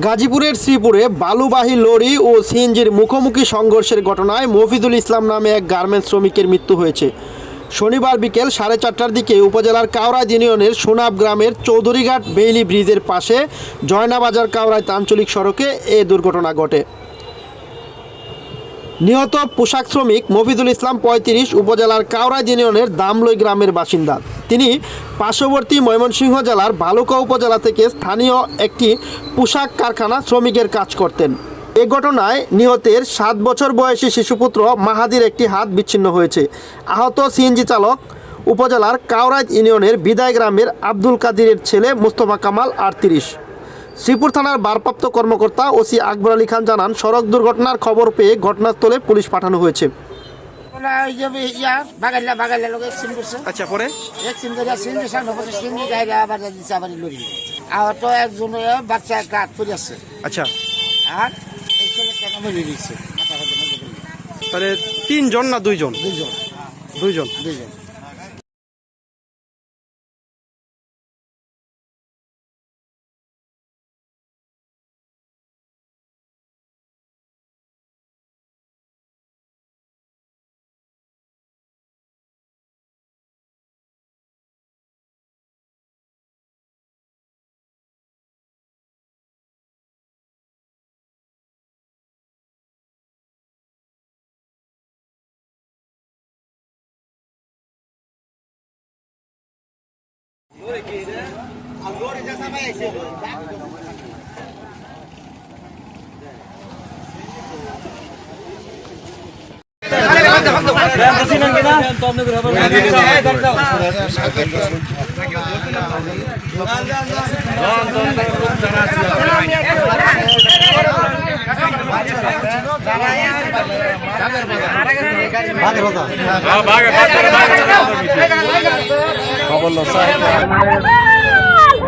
গাজীপুরের শ্রীপুরে বালুবাহী লরি ও সিএনজির মুখোমুখি সংঘর্ষের ঘটনায় মফিদুল ইসলাম নামে এক গার্মেন্টস শ্রমিকের মৃত্যু হয়েছে। শনিবার বিকেল সাড়ে চারটার দিকে উপজেলার কাওরাই ইউনিয়নের সোনাব গ্রামের চৌধুরীঘাট বেইলি ব্রিজের পাশে জয়নাবাজার কাওরাই আঞ্চলিক সড়কে এ দুর্ঘটনা ঘটে। নিহত পোশাক শ্রমিক মফিদুল ইসলাম পঁয়ত্রিশ উপজেলার কাওরাই ইউনিয়নের দামলই গ্রামের বাসিন্দা। তিনি পার্শ্ববর্তী ময়মনসিংহ জেলার ভালুকা উপজেলা থেকে স্থানীয় একটি পোশাক কারখানা শ্রমিকের কাজ করতেন। এ ঘটনায় নিহতের সাত বছর বয়সী শিশুপুত্র মাহাদির একটি হাত বিচ্ছিন্ন হয়েছে। আহত সিএনজি চালক উপজেলার কাওরাইত ইউনিয়নের বিদায় গ্রামের আব্দুল কাদিরের ছেলে মুস্তফা কামাল আটত্রিশ। শ্রীপুর থানার ভারপ্রাপ্ত কর্মকর্তা ওসি আকবর আলী খান জানান সড়ক দুর্ঘটনার খবর পেয়ে ঘটনাস্থলে পুলিশ পাঠানো হয়েছে। আচ্ছা পরে? এক্সিডেন্ট করে সিন্দি সামনে পড়ছে সিন্দি গাইরা আবার দিচ্ছে আবার লড়ি আর তো একজন বাচ্চা পড়ে আছে আচ্ছা। আর দিচ্ছে তাহলে তিনজন না দুইজন? দুইজন। দুইজন। দুইজন। লোক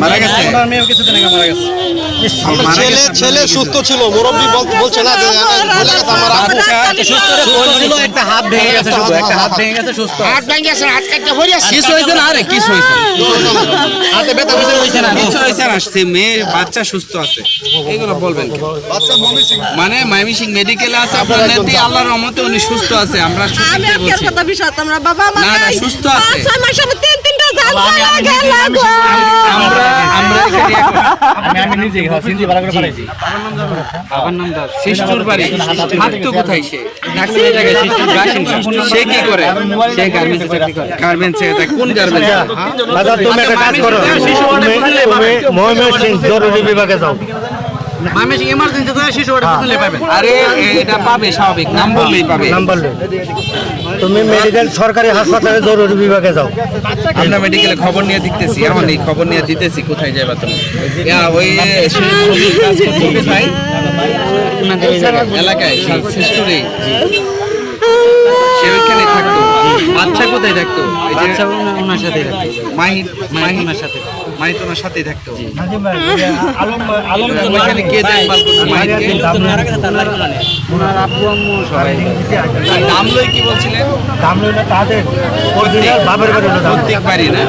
মারা গেছে? মারা গেছে। ছেলে সুস্থ ছিল মুরব্বী বলছে না বলে গেছে আমার আব্বু। একটা হাত ভেঙে গেছে শুধু একটা হাত ভেঙে গেছে সুস্থ। হাত ভাঙি আছে হাত কাটতে ভরে আছে কিস হয়েছে না? আরে কিস হয়েছে? হাতে ব্যথা কিছু হয়েছে না? কিছু হয়েছে না সে মেয়ে বাচ্চা সুস্থ আছে। এগুলো বলবেন? মানে মাইমিসিং মেডিকেলে আছে আপনার আল্লাহর রহমতে উনি সুস্থ আছে আমরা আমি সত্যি কথা বিষয় তোমরা বাবা মা না, না, সুস্থ আছে। ছয় মাস তিন তিনটা জাল চলে গেল আমি আমি নিজে সিন্ধি ভালো করে ফেলাইছি বাবার নাম দাস শিষ্টুর বাড়ি থাকতো কোথায় সে থাকতো জায়গায় শিষ্টুর বাসিন্দা সে কি করে সে গার্মেন্টসে চাকরি করে গার্মেন্টসে কোন গার্মেন্টসে দাদা তুমি একটা কাজ করো। তুমি তুমি জরুরি বিভাগে যাও। মামেশ ইমার্জেন্সি তো শিশু ওটা পাবেন আরে এটা পাবে স্বাভাবিক নাম বললেই পাবে। নাম্বার তুমি মেডিকেল সরকারি হাসপাতালে জরুরি বিভাগে যাও। আমরা মেডিকেলে খবর নিয়ে দিতেছি এখন এই খবর নিয়ে দিতেছি কোথায় যাবে তুমি? ওই? এলাকায় সে ওইখানে থাকতো। বাচ্চা কোথায় থাকতো? ওনার সাথে মাহিত সাথে। মাহিত তোমার সাথেই থাকতো আলম আলম ওইখানে কে দেখভাল ওনার আব্বু আম্মু সবাই নাম কি বলছিলেন? দাম লইলে তাদের। অরিজিনাল বাপের বাড়ি দাম প্রত্যেক বাড়ি না